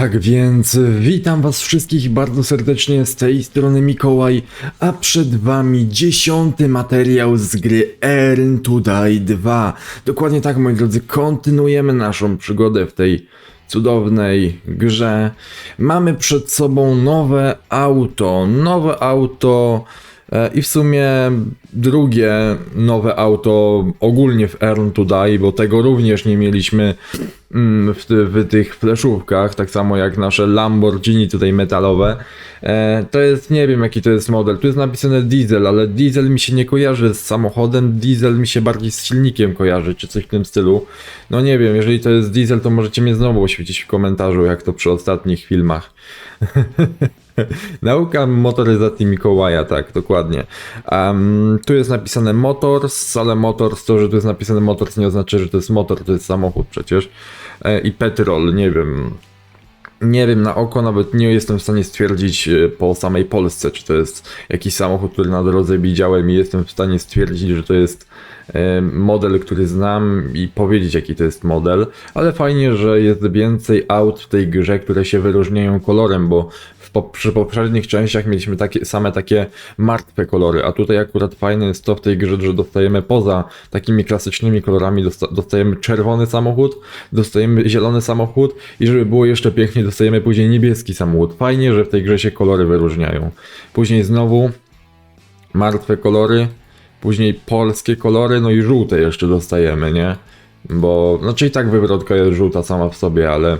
Tak więc witam was wszystkich bardzo serdecznie z tej strony Mikołaj, a przed wami dziesiąty materiał z gry Earn to Die 2. Dokładnie tak moi drodzy, kontynuujemy naszą przygodę w tej cudownej grze. Mamy przed sobą nowe auto, nowe auto e, i w sumie drugie nowe auto ogólnie w Earn to Die, bo tego również nie mieliśmy mm, w, w tych fleszówkach, tak samo jak nasze Lamborghini tutaj metalowe. E, to jest, nie wiem jaki to jest model, tu jest napisane diesel, ale diesel mi się nie kojarzy z samochodem, diesel mi się bardziej z silnikiem kojarzy, czy coś w tym stylu. No nie wiem, jeżeli to jest diesel, to możecie mnie znowu oświecić w komentarzu, jak to przy ostatnich filmach. Nauka motoryzacji Mikołaja, tak, dokładnie. Um, tu jest napisane Motors, ale Motors, to, że tu jest napisane Motors nie oznacza, że to jest motor, to jest samochód przecież. E, I petrol, nie wiem. Nie wiem, na oko nawet nie jestem w stanie stwierdzić e, po samej Polsce, czy to jest jakiś samochód, który na drodze widziałem i jestem w stanie stwierdzić, że to jest e, model, który znam i powiedzieć jaki to jest model, ale fajnie, że jest więcej aut w tej grze, które się wyróżniają kolorem, bo po, przy poprzednich częściach mieliśmy takie same takie martwe kolory, a tutaj akurat fajne jest to w tej grze, że dostajemy poza takimi klasycznymi kolorami, dosta, dostajemy czerwony samochód, dostajemy zielony samochód i żeby było jeszcze piękniej, dostajemy później niebieski samochód. Fajnie, że w tej grze się kolory wyróżniają. Później znowu martwe kolory, później polskie kolory, no i żółte jeszcze dostajemy, nie? Bo, znaczy i tak wywrotka jest żółta sama w sobie, ale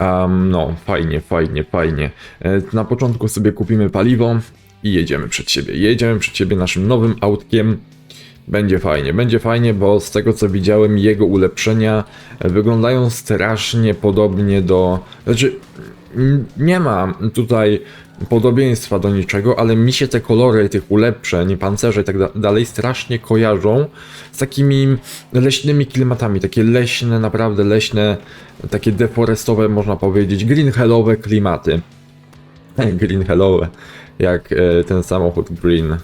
Um, no, fajnie, fajnie, fajnie. E, Na początku sobie kupimy paliwo i jedziemy przed siebie. Jedziemy przed siebie naszym nowym autkiem. Będzie fajnie, będzie fajnie, bo z tego co widziałem, jego ulepszenia wyglądają strasznie podobnie do. Znaczy, nie ma tutaj podobieństwa do niczego, ale mi się te kolory tych ulepszeń, pancerza i tak da- dalej strasznie kojarzą z takimi leśnymi klimatami. Takie leśne, naprawdę leśne, takie deforestowe, można powiedzieć, green hellowe klimaty. green hellowe, jak e, ten samochód green.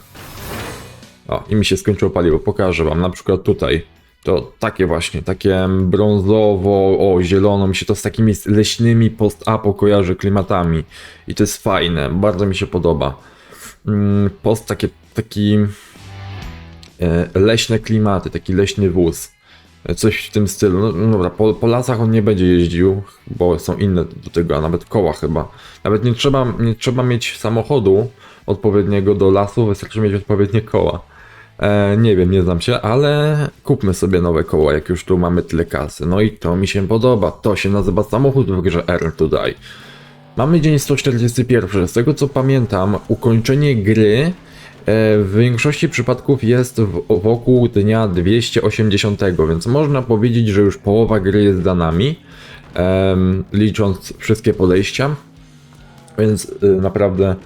O, i mi się skończyło paliwo. Pokażę wam, na przykład tutaj. To takie właśnie, takie brązowo, o, zielono, mi się to z takimi leśnymi post-apo kojarzy klimatami. I to jest fajne, bardzo mi się podoba. Mm, Post, takie, taki e, leśne klimaty, taki leśny wóz. E, Coś w tym stylu. No, no dobra, po, po lasach on nie będzie jeździł, bo są inne do tego, a nawet koła chyba. Nawet nie trzeba, nie trzeba mieć samochodu odpowiedniego do lasu, wystarczy mieć odpowiednie koła. E, nie wiem, nie znam się, ale kupmy sobie nowe koła, jak już tu mamy tyle kasy. No i to mi się podoba. To się nazywa samochód w grze Earn to Die. Mamy dzień 141. Z tego co pamiętam, ukończenie gry e, w większości przypadków jest wokół dnia 280, więc można powiedzieć, że już połowa gry jest za nami, licząc wszystkie podejścia. Więc y, naprawdę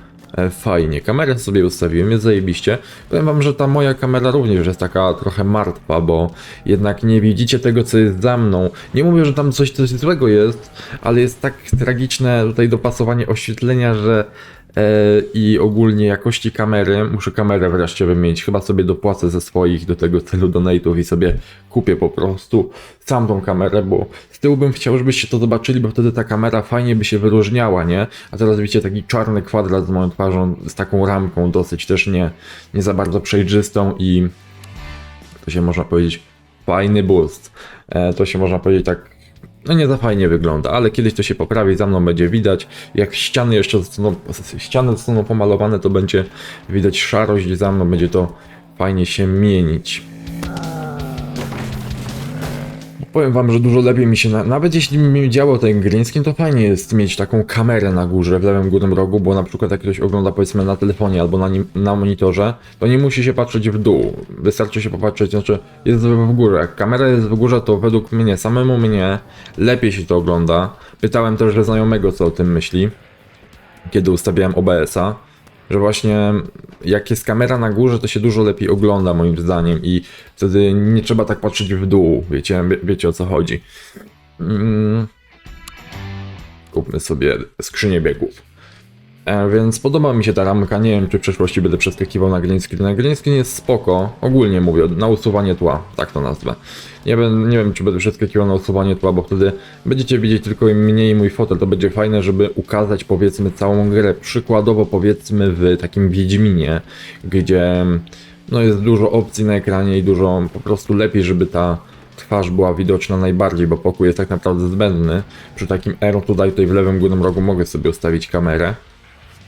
fajnie. Kamerę sobie ustawiłem, jest zajebiście. Powiem wam, że ta moja kamera również jest taka trochę martwa, bo jednak nie widzicie tego, co jest za mną. Nie mówię, że tam coś, coś złego jest, ale jest tak tragiczne tutaj dopasowanie oświetlenia, że e, i ogólnie jakości kamery. Muszę kamerę wreszcie wymienić. Chyba sobie dopłacę ze swoich do tego celu donate'ów i sobie kupię po prostu sam tą kamerę, bo z tyłu bym chciał, żebyście to zobaczyli, bo wtedy ta kamera fajnie by się wyróżniała, nie? A teraz widzicie taki czarny kwadrat z moją twarzą, z taką ramką dosyć też nie, nie za bardzo przejrzystą i to się można powiedzieć fajny boost. E, to się można powiedzieć tak no nie za fajnie wygląda, ale kiedyś to się poprawi, za mną będzie widać. Jak ściany jeszcze zostaną, ściany zostaną pomalowane, to będzie widać szarość za mną, będzie to fajnie się mienić. Powiem wam, że dużo lepiej mi się, na... nawet jeśli mi działo ten green screen, to fajnie jest mieć taką kamerę na górze, w lewym górnym rogu, bo na przykład jak ktoś ogląda powiedzmy na telefonie albo na, nim, na monitorze, to nie musi się patrzeć w dół, wystarczy się popatrzeć, znaczy jest w górze, jak kamera jest w górze, to według mnie, samemu mnie, lepiej się to ogląda. Pytałem też znajomego, co o tym myśli, kiedy ustawiałem OBS-a, że właśnie jak jest kamera na górze, to się dużo lepiej ogląda moim zdaniem i wtedy nie trzeba tak patrzeć w dół, wiecie, wie, wiecie o co chodzi. Mm. Kupmy sobie skrzynię biegów. E, więc podoba mi się ta ramka, nie wiem czy w przyszłości będę przeskakiwał na green screen. Green screen jest spoko, ogólnie mówię, na usuwanie tła, tak to nazwę. Nie, ben, nie wiem czy będę przeskakiwał na usuwanie tła, bo wtedy będziecie widzieć tylko mnie i mój fotel, to będzie fajne, żeby ukazać powiedzmy całą grę. Przykładowo powiedzmy w takim Wiedźminie, gdzie no jest dużo opcji na ekranie i dużo po prostu lepiej, żeby ta twarz była widoczna najbardziej, bo pokój jest tak naprawdę zbędny. Przy takim Aero tutaj, tutaj w lewym górnym rogu mogę sobie ustawić kamerę.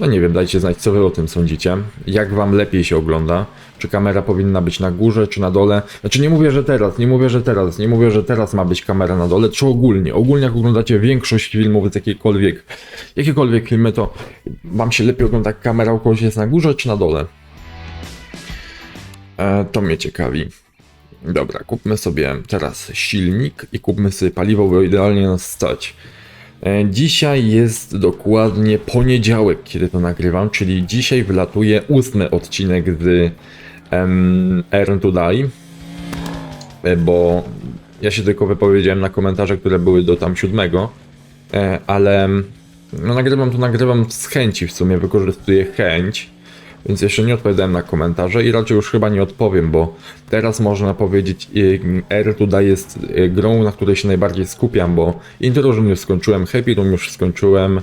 No nie wiem, dajcie znać, co wy o tym sądzicie. Jak wam lepiej się ogląda? Czy kamera powinna być na górze, czy na dole? Znaczy nie mówię, że teraz, nie mówię, że teraz, nie mówię, że teraz ma być kamera na dole, czy ogólnie. Ogólnie jak oglądacie większość filmów z jakiejkolwiek, jakiekolwiek filmy, to wam się lepiej ogląda kamera u kogoś jest na górze, czy na dole? E, to mnie ciekawi. Dobra, kupmy sobie teraz silnik i kupmy sobie paliwo, bo idealnie nas stać. E, Dzisiaj jest dokładnie poniedziałek, kiedy to nagrywam, czyli dzisiaj wylatuje ósmy odcinek z um, Earn to Die, E, bo ja się tylko wypowiedziałem na komentarze, które były do tam siódmego, e, ale no, nagrywam to nagrywam z chęci w sumie, wykorzystuję chęć, więc jeszcze nie odpowiadałem na komentarze i raczej już chyba nie odpowiem, bo teraz można powiedzieć, y, R tutaj jest y, grą, na której się najbardziej skupiam, bo Intro już skończyłem, Happy Room już skończyłem.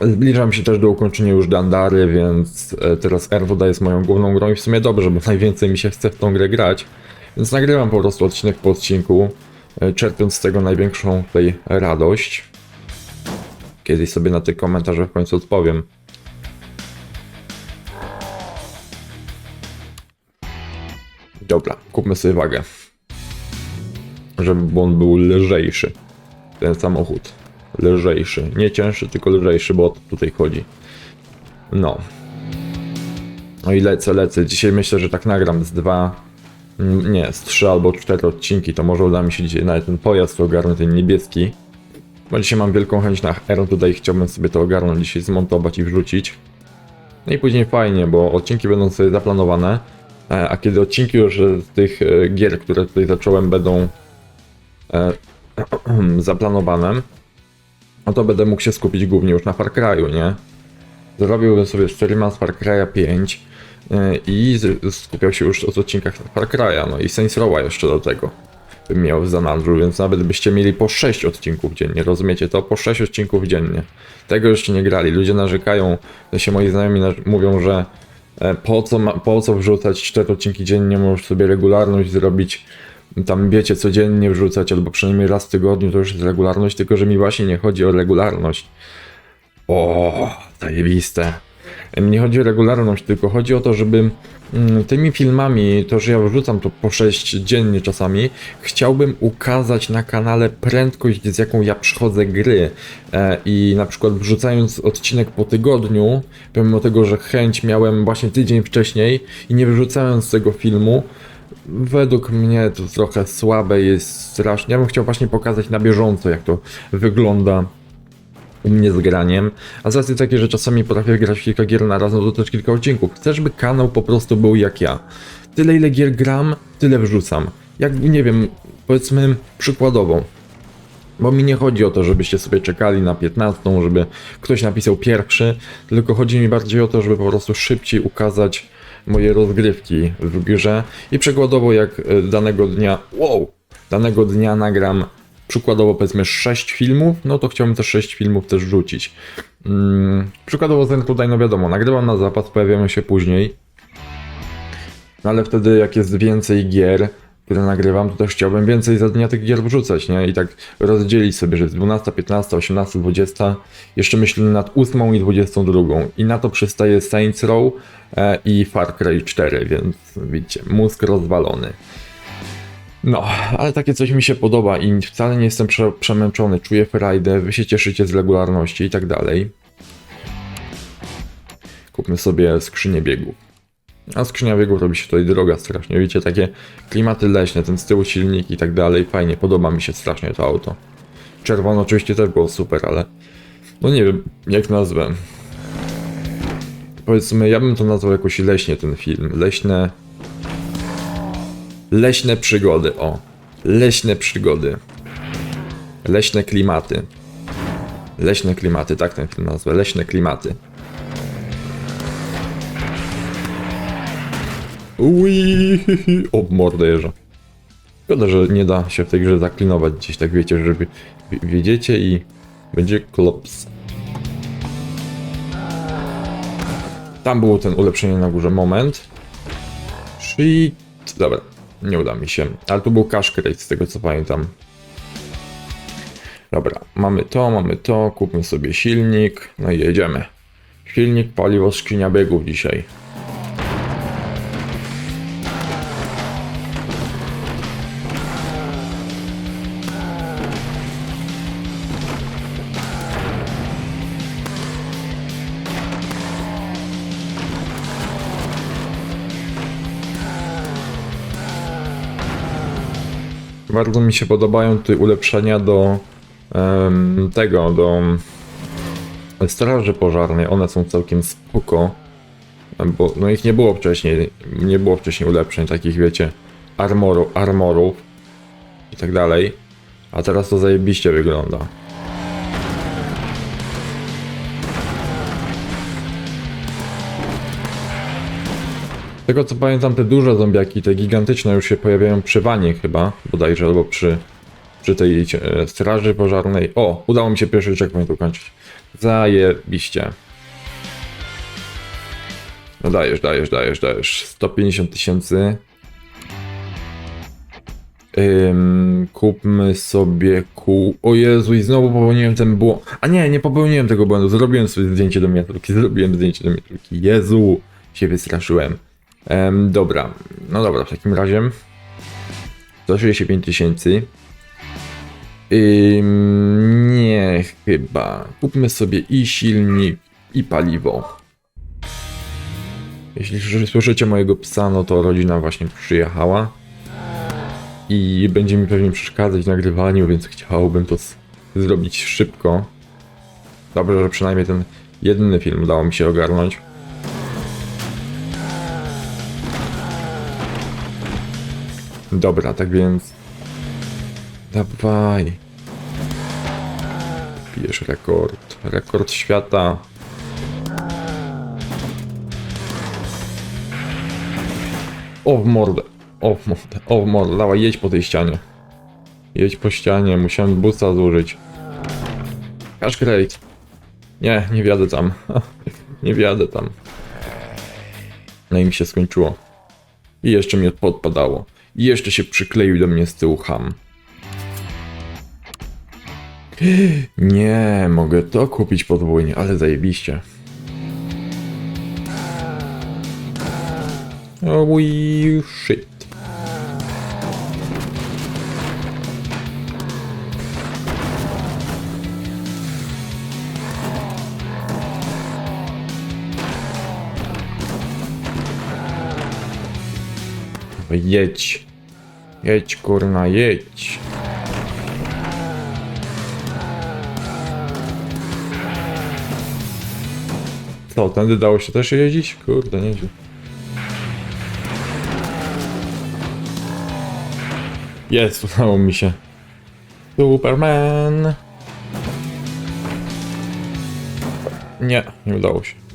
Zbliżam się też do ukończenia już Dandary, więc e, teraz R tutaj jest moją główną grą i w sumie dobrze, bo najwięcej mi się chce w tą grę grać. Więc nagrywam po prostu odcinek po odcinku, e, czerpiąc z tego największą tutaj radość. Kiedyś sobie na tych komentarzach w końcu odpowiem. Dobra, kupmy sobie wagę. Żeby on był lżejszy. Ten samochód. Lżejszy. Nie cięższy, tylko lżejszy, bo tutaj chodzi. No. No i lecę, lecę. Dzisiaj myślę, że tak nagram z dwa, mm, nie, z trzy albo cztery odcinki. To może uda mi się dzisiaj nawet ten pojazd ogarnąć, ten niebieski. Bo dzisiaj mam wielką chęć na Aero tutaj chciałbym sobie to ogarnąć, dzisiaj zmontować i wrzucić. No i później fajnie, bo odcinki będą sobie zaplanowane. E, A kiedy odcinki już e, z tych e, gier, które tutaj zacząłem, będą e, zaplanowane, no to będę mógł się skupić głównie już na Far Cry'u, nie? Zrobiłbym sobie streama z Far Cry'a 5 e, i skupiał się już w odcinkach Far Cry'a, no i Saints Row'a jeszcze do tego bym miał w zanadrzu, więc nawet byście mieli po 6 odcinków dziennie, rozumiecie to? Po 6 odcinków dziennie. Tego jeszcze nie grali. Ludzie narzekają, się moi znajomi mówią, że e, po co, ma, po co wrzucać 4 odcinki dziennie, możesz sobie regularność zrobić, tam wiecie, codziennie wrzucać, albo przynajmniej raz w tygodniu, to już jest regularność, tylko że mi właśnie nie chodzi o regularność. O, zajebiste. Nie chodzi o regularność, tylko chodzi o to, żeby mm, tymi filmami, to że ja wrzucam to po 6 dziennie czasami, chciałbym ukazać na kanale prędkość, z jaką ja przychodzę gry. E, I na przykład wrzucając odcinek po tygodniu, pomimo tego, że chęć miałem właśnie tydzień wcześniej i nie wrzucając tego filmu, według mnie to trochę słabe jest strasznie. Ja bym chciał właśnie pokazać na bieżąco, jak to wygląda u mnie z graniem, a z racji takiej, że czasami potrafię grać kilka gier na raz, no to też kilka odcinków. Chcę, żeby kanał po prostu był jak ja. Tyle ile gier gram, tyle wrzucam. Jak, nie wiem, powiedzmy przykładowo, bo mi nie chodzi o to, żebyście sobie czekali na 15, żeby ktoś napisał pierwszy, tylko chodzi mi bardziej o to, żeby po prostu szybciej ukazać moje rozgrywki w grze i przykładowo jak e, danego dnia, wow, danego dnia nagram przykładowo powiedzmy 6 filmów, no to chciałbym te 6 filmów też rzucić. Mm, przykładowo ten tutaj, no wiadomo, nagrywam na zapas, pojawiamy się później, no ale wtedy jak jest więcej gier, które nagrywam, to też chciałbym więcej za dnia tych gier wrzucać, nie? I tak rozdzielić sobie, że jest 12, 15, 18, 20, jeszcze myślę nad 8 i 22. I na to przystaje Saints Row e, i Far Cry 4, więc widzicie, mózg rozwalony. No, ale takie coś mi się podoba i wcale nie jestem prze przemęczony, czuję frajdę, wy się cieszycie z regularności i tak dalej. Kupmy sobie skrzynię biegów. A skrzynia biegów robi się tutaj droga strasznie. Widzicie, takie klimaty leśne, ten z tyłu silnik i tak dalej. Fajnie, podoba mi się strasznie to auto. Czerwono oczywiście też było super, ale no nie wiem, jak nazwę. Powiedzmy, ja bym to nazwał jakoś leśnie ten film. Leśne... Leśne przygody, o. Leśne przygody. Leśne klimaty. Leśne klimaty, tak ten film nazwę. Leśne klimaty. Ui, o mordę jeża. Szkoda, że nie da się w tej grze zaklinować gdzieś, tak wiecie, żeby wi- wiedziecie i będzie klops. Tam było ten ulepszenie na górze, moment. Shit. Dobra, nie uda mi się. Ale tu był cash crate z tego co pamiętam. Dobra, mamy to, mamy to, kupmy sobie silnik, no i jedziemy. Silnik, paliwo, skrzynia biegów dzisiaj. Bardzo mi się podobają tutaj ulepszenia do em, tego, do straży pożarnej. One są całkiem spoko. Bo no ich nie było wcześniej. Nie było wcześniej ulepszeń takich, wiecie, armoru, armorów i tak dalej. A teraz to zajebiście wygląda. Tego co pamiętam, te duże zombiaki, te gigantyczne już się pojawiają przy wanie chyba, bodajże, albo przy, przy tej e, straży pożarnej. O, udało mi się pierwszy checkpoint ukończyć. Zajebiście. No dajesz, dajesz, dajesz, dajesz. 150 tysięcy. Kupmy sobie kół. O Jezu, i znowu popełniłem ten błąd. A nie, nie popełniłem tego błędu. Zrobiłem sobie zdjęcie do miniaturki. Zrobiłem zdjęcie do miniaturki. Jezu, się wystraszyłem. Dobra, no dobra, w takim razie 165 tysięcy. Ym, nie, chyba. Kupmy sobie i silnik, i paliwo. Jeśli słyszy- słyszycie mojego psa, no to rodzina właśnie przyjechała. I będzie mi pewnie przeszkadzać w nagrywaniu, więc chciałbym to zrobić szybko. Dobrze, że przynajmniej ten jedyny film udało mi się ogarnąć. Dobra, tak więc. Dawaj. Pijesz rekord. Rekord świata. O w mordę. O w mordę. O w mordę. Dawaj, jedź po tej ścianie. Jedź po ścianie. Musiałem busa zużyć. Cash crate. Nie, nie wjadę tam. nie wjadę tam. No i mi się skończyło. I jeszcze mi podpadało. I jeszcze się przykleił do mnie z tyłu ham. Nie, mogę to kupić podwójnie, ale zajebiście. Oh, shit. Jedź. Jedź, kurna, jedź. Co, tędy dało się też jeździć? Kurde, nieźle. Jest, udało mi się. Superman! Nie, nie udało się.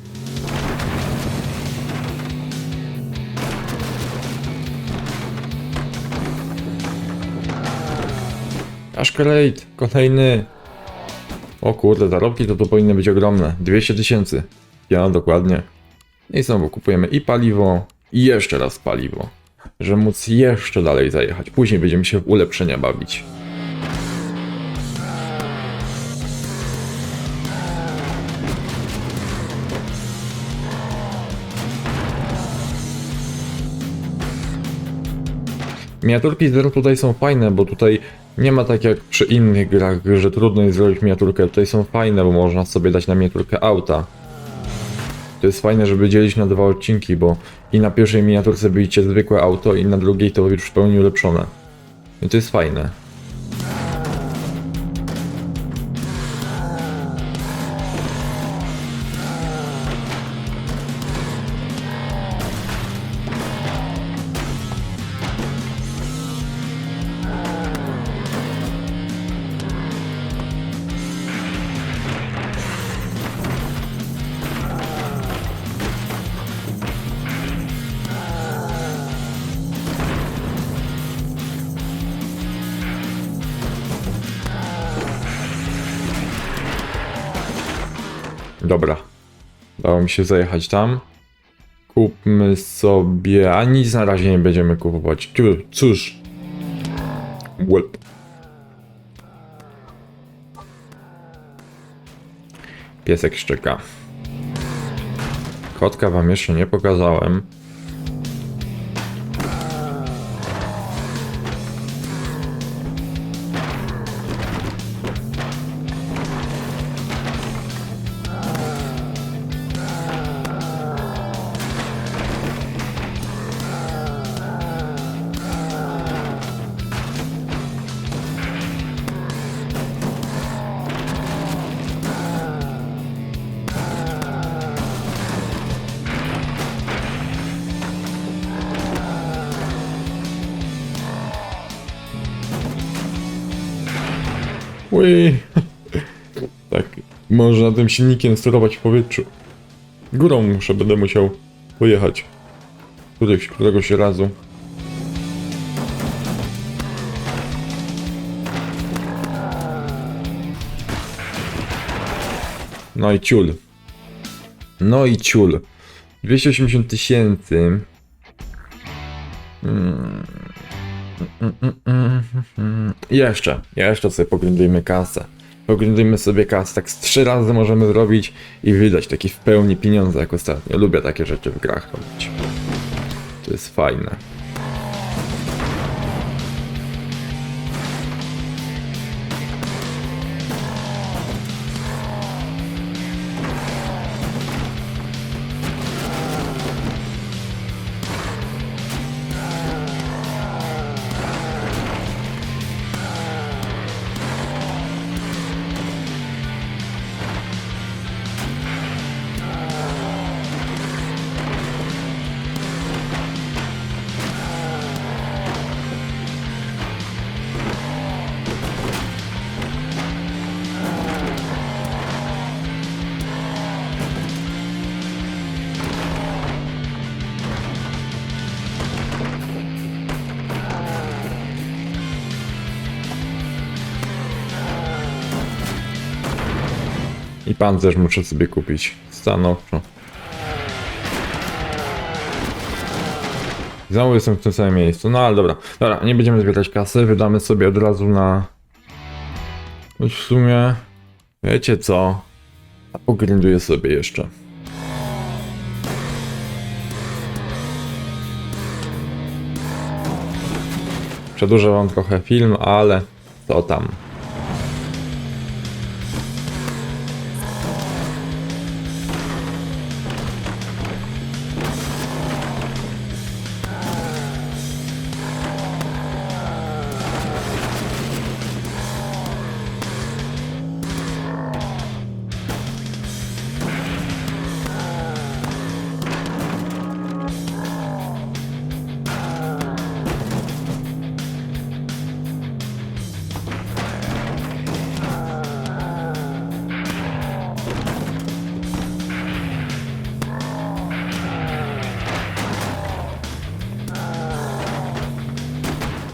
Ashcalade, kolejny. O kurde, zarobki to tu powinny być ogromne. 200 tysięcy. Ja, dokładnie. I znowu kupujemy i paliwo, i jeszcze raz paliwo. Żeby móc jeszcze dalej zajechać. Później będziemy się w ulepszenia bawić. Miniaturki zero tutaj są fajne, bo tutaj nie ma tak jak przy innych grach, że trudno jest zrobić miniaturkę. Tutaj są fajne, bo można sobie dać na miniaturkę auta. To jest fajne, żeby dzielić na dwa odcinki, bo i na pierwszej miniaturce widzicie zwykłe auto, i na drugiej to już w pełni ulepszone. I to jest fajne. Dobra. Dało mi się zajechać tam. Kupmy sobie. A nic na razie nie będziemy kupować. Cóż. Łeb. Piesek szczeka. Kotka wam jeszcze nie pokazałem. Ui. Tak, można tym silnikiem sterować w powietrzu. Górą muszę, będę musiał pojechać. Któregoś, któregoś razu. No i ciul. No i ciul. 280 tysięcy. Mm. Jeszcze, jeszcze sobie pogrindujmy kasę. Pogrindujmy sobie kasę, tak z trzy razy możemy zrobić i wydać taki w pełni pieniądze jak ostatnio. Lubię takie rzeczy w grach robić. To jest fajne. Pancerz muszę sobie kupić. Stanowczo. Znowu jestem w tym samym miejscu. No ale dobra. Dobra, nie będziemy zbierać kasy. Wydamy sobie od razu na... Choć w sumie... Wiecie co? A pogrinduję sobie jeszcze. Przedłużę wam trochę film, ale to tam.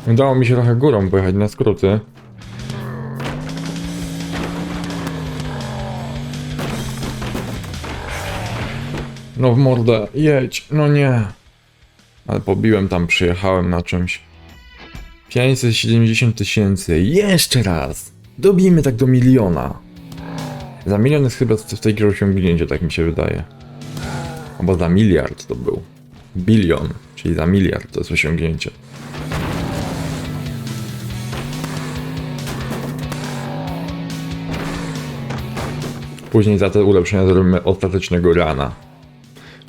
Udało mi się trochę górą pojechać na skróty. No w mordę, jedź, no nie. Ale pobiłem tam, przyjechałem na czymś. 570 tysięcy, jeszcze raz! Dobijmy tak do miliona. Za milion jest chyba w tej grze osiągnięcie, tak mi się wydaje. Albo za miliard to był. Bilion, czyli za miliard to jest osiągnięcie. Później za te ulepszenia zrobimy ostatecznego rana.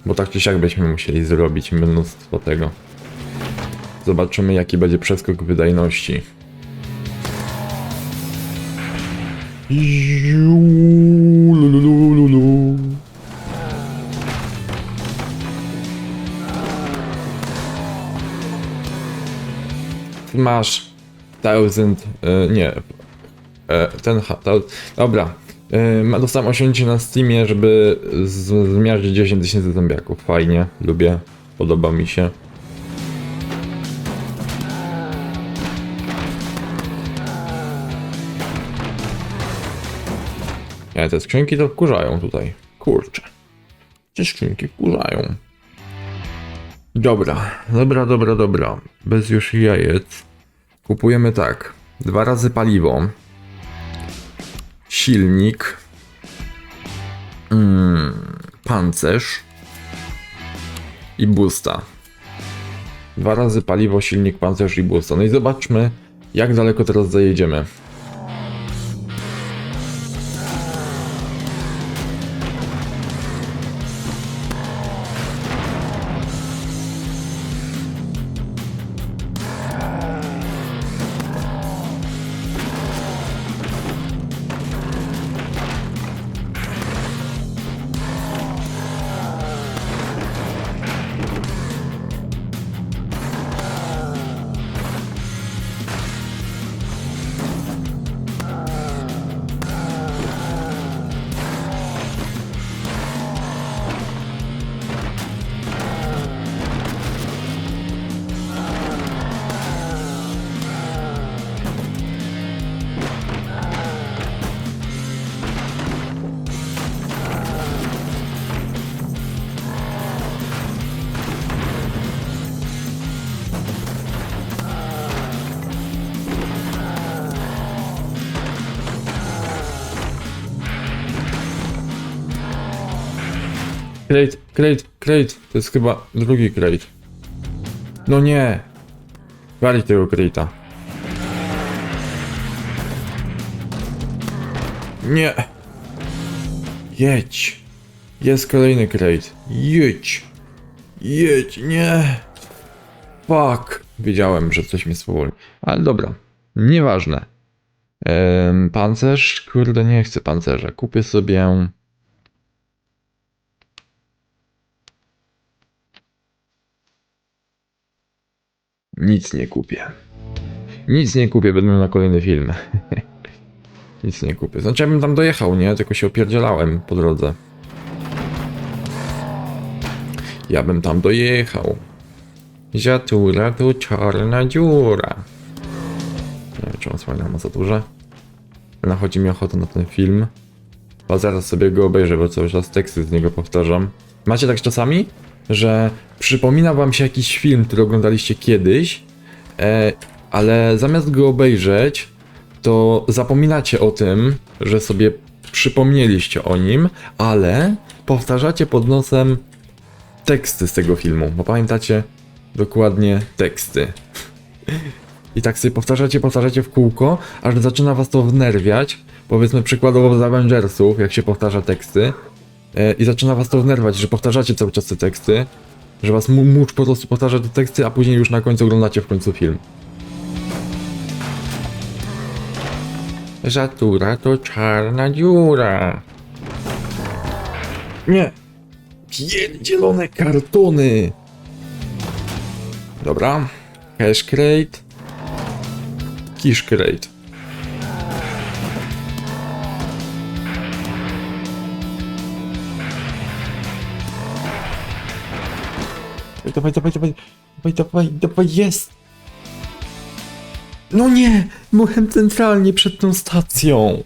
Bo tak czy siak byśmy musieli zrobić mnóstwo tego. Zobaczymy jaki będzie przeskok wydajności. Masz thousand, e, nie, e, ten, dobra, ma- dostałem osiągnięcie na Steamie, żeby z- zmierzyć 10 tysięcy zombiaków, fajnie, lubię, podoba mi się. Ja, te skrzynki to wkurzają tutaj. Kurczę. Te skrzynki wkurzają. Dobra, dobra, dobra, dobra. Bez już jajec. Kupujemy tak. Dwa razy paliwo. Silnik. Mm, pancerz. I busta. Dwa razy paliwo, silnik, pancerz i busta. No i zobaczmy, jak daleko teraz zajedziemy. Crate, crate, crate. To jest chyba drugi crate. No nie. Wali tego crate'a. Nie. Jedź. Jest kolejny crate. Jedź. Jedź, nie. Fuck. Wiedziałem, że coś mnie spowoli. Ale dobra. Nieważne. Ehm, pancerz? Kurde, nie chcę pancerza. Kupię sobie... Nic nie kupię. Nic nie kupię, będę miał na kolejny film. Nic nie kupię. Znaczy, ja bym tam dojechał, nie? Tylko się opierdzielałem po drodze. Ja bym tam dojechał. Zatura to czarna dziura. Nie wiem, czy on swoje ma za duże. Ale chodzi mi ochotę na ten film. A zaraz sobie go obejrzę, bo cały czas teksty z niego powtarzam. Macie tak czasami, że przypomina wam się jakiś film, który oglądaliście kiedyś, e, ale zamiast go obejrzeć, to zapominacie o tym, że sobie przypomnieliście o nim, ale powtarzacie pod nosem teksty z tego filmu, bo pamiętacie dokładnie teksty. I tak sobie powtarzacie, powtarzacie w kółko, aż zaczyna was to wnerwiać. Powiedzmy przykładowo z Avengersów, jak się powtarza teksty. E, I zaczyna was to wnerwać, że powtarzacie cały czas te teksty. Że was mu- mucz po prostu powtarza te teksty, a później już na końcu oglądacie w końcu film. Zatura to czarna dziura. Nie. Pierdzielone kartony. Dobra. Cash crate. Kish crate. Dawaj, dawaj, dawaj, dawaj, dawaj, dawaj, jest! No nie! Byłem centralnie przed tą stacją!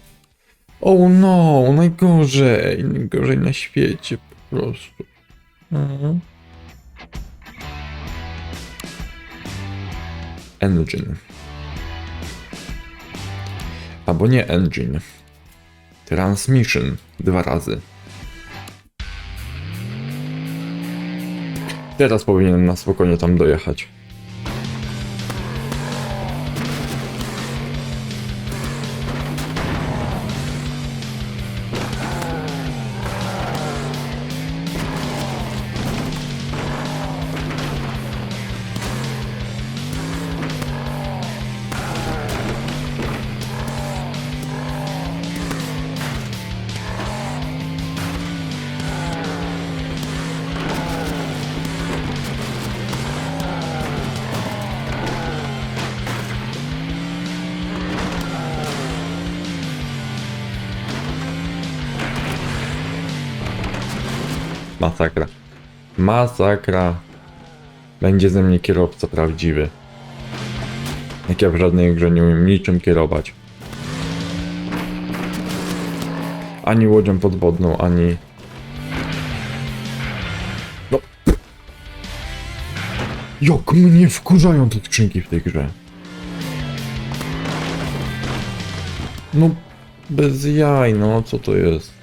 Oh no, najgorzej, najgorzej na świecie po prostu. Mhm. Engine. Albo nie engine. Transmission dwa razy. Teraz powinienem na spokojnie tam dojechać. Masakra. Masakra. Będzie ze mnie kierowca prawdziwy. Jak ja w żadnej grze nie umiem niczym kierować. Ani łodzią podwodną, ani... No. Jak mnie wkurzają te skrzynki w tej grze. No, bez jaj, no co to jest?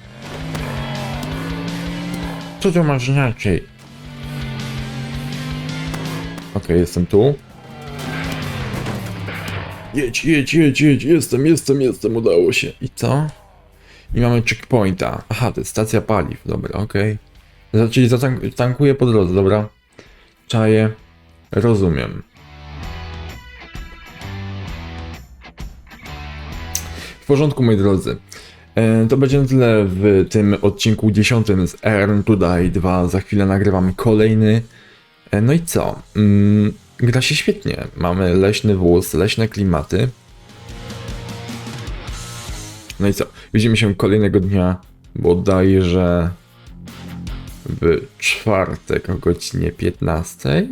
Co to masz inaczej? Okej, jestem tu. Jedź, jedź, jedź, jedź, jestem, jestem, jestem, udało się. I co? I mamy checkpointa. Aha, to jest stacja paliw, dobra, okej. Okay. Czyli tankuję po drodze, dobra? Czaję, rozumiem. W porządku, moi drodzy. E, To będzie na tyle w tym odcinku 10 z Earn to Die 2. Za chwilę nagrywamy kolejny. E, No i co? Mm, gra się świetnie. Mamy leśny wóz, leśne klimaty. No i co? Widzimy się kolejnego dnia, bodajże w czwartek o godzinie 15.